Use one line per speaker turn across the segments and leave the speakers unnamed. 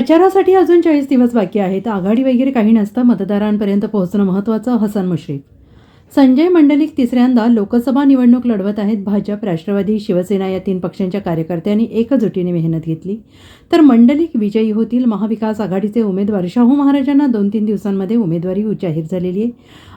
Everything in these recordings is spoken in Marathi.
प्रचारासाठी अजून चाळीस दिवस बाकी आहेत. आघाडी वगैरे काही नसतं मतदारांपर्यंत पोहोचणं महत्त्वाचं हसन मुश्रीफ. संजय मंडलिक तिसऱ्यांदा लोकसभा निवडणूक लढवत आहेत. भाजप राष्ट्रवादी शिवसेना या तीन पक्षांच्या कार्यकर्त्यांनी एकजुटीने मेहनत घेतली. तर मंडलिक विजयी होतील महाविकास आघाडीचे उमेदवार. शाहू महाराजांना दोन तीन दिवसांमध्ये उमेदवारी जाहीर झालेली आहे.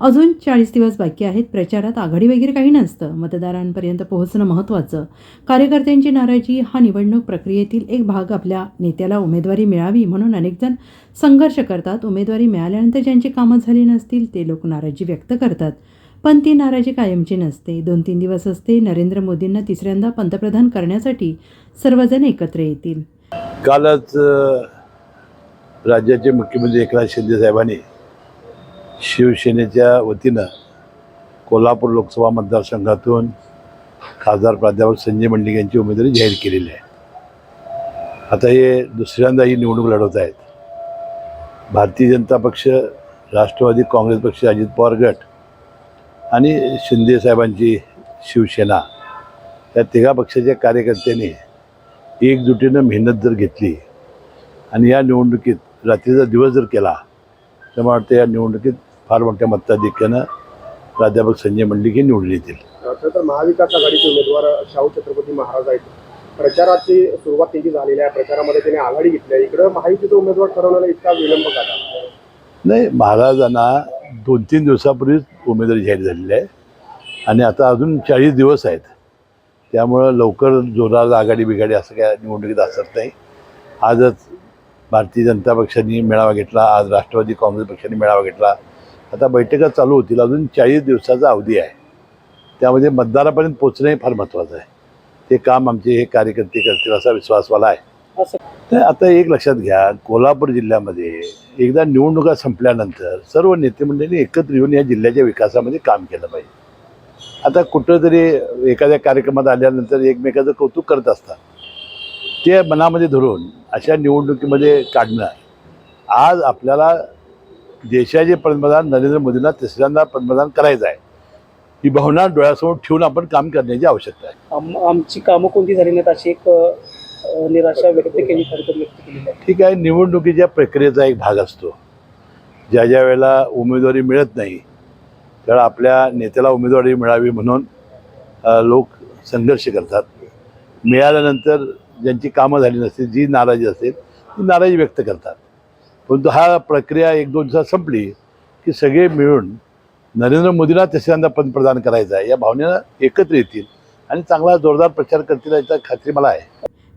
अजून चाळीस दिवस बाकी आहेत. प्रचारात आघाडी वगैरे काही नसतं. मतदारांपर्यंत पोहोचणं महत्त्वाचं. कार्यकर्त्यांची नाराजी हा निवडणूक प्रक्रियेतील एक भाग आपल्या नेत्याला उमेदवारी मिळावी म्हणून अनेकजण संघर्ष करतात. उमेदवारी मिळाल्यानंतर ज्यांची कामं झाली नसतील ते लोक नाराजी व्यक्त करतात. पण ती नाराजी कायमची नसते. दोन तीन दिवस असते नरेंद्र मोदींना तिसऱ्यांदा पंतप्रधान करण्यासाठी सर्वजण एकत्र येतील.
कालच राज्याचे मुख्यमंत्री एकनाथ शिंदे साहेबांनी शिवसेनेच्या वतीनं कोल्हापूर लोकसभा मतदारसंघातून खासदार प्राध्यापक संजय मंडिक यांची उमेदवारी जाहीर केलेली आहे. आता हे दुसऱ्यांदा ही निवडणूक लढवत आहेत. भारतीय जनता पक्ष राष्ट्रवादी काँग्रेस पक्ष अजित पवार गट आणि शिंदे साहेबांची शिवसेना या तिघा पक्षाच्या कार्यकर्त्यांनी एकजुटीनं मेहनत जर घेतली आणि या निवडणुकीत रात्रीचा दिवस जर केला तर मला वाटतं या निवडणुकीत फार मोठ्या मताधिक्यानं प्राध्यापक संजय मंडिक हे निवडून येतील.
खरं तर महाविकास आघाडीचे उमेदवार शाहू छत्रपती महाराज आहेत. प्रचाराची सुरुवात त्यांची झालेली आहे. प्रचारामध्ये त्यांनी आघाडी घेतली आहे. इकडं महायुतीचा उमेदवार ठरवण्याला इतका विलंब का झाला?
नाही महाराजांना दोन तीन दिवसापूर्वीच उमेदवारी जाहीर झालेली आहे. आणि आता अजून चाळीस दिवस आहेत. त्यामुळं लवकर जोराला आघाडी बिघाडी असं काय निवडणुकीत असत नाही. आजच भारतीय जनता पक्षाने मेळावा घेतला. आज राष्ट्रवादी काँग्रेस पक्षाने मेळावा घेतला. आता बैठका चालू होतील. अजून चाळीस दिवसाचा अवधी आहे. त्यामध्ये मतदारापर्यंत पोचणं हे फार महत्त्वाचं आहे. ते काम आमचे हे कार्यकर्ते करतील असा विश्वास मला आहे. तर आता एक लक्षात घ्या कोल्हापूर जिल्ह्यामध्ये एकदा निवडणुका संपल्यानंतर सर्व नेते मंडळींनी एकत्र येऊन या जिल्ह्याच्या विकासामध्ये काम केलं पाहिजे. आता कुठंतरी एखाद्या कार्यक्रमात आल्यानंतर एकमेकाचं कौतुक करत असतात. ते मनामध्ये धरून अशा निवडणुकीमध्ये काढणं आज आपल्याला देशाचे पंतप्रधान नरेंद्र मोदींना तिसऱ्यांदा पंतप्रधान करायचं आहे. ही भावना डोळ्यासमोर ठेवून आपण काम करण्याची आवश्यकता आहे.
आम आमची कामं कोणती झाली नाहीत अशी एक निराशा व्यक्त केली खरं व्यक्त केली आहे.
ठीक आहे निवडणुकीच्या प्रक्रियेचा एक भाग असतो. ज्या ज्या वेळेला उमेदवारी मिळत नाही त्यावेळेला आपल्या नेत्याला उमेदवारी मिळावी म्हणून लोक संघर्ष करतात. मिळाल्यानंतर ज्यांची कामं झाली नसतील जी नाराजी असेल ती नाराजी व्यक्त करतात. परंतु हा प्रक्रिया एक दोन दिवसात संपली की सगळे मिळून नरेंद्र मोदींना तिसऱ्यांदा पंतप्रधान करायचा आहे. या भावनेनं एकत्र येतील आणि चांगला जोरदार प्रचार करतील याची खात्री मला आहे.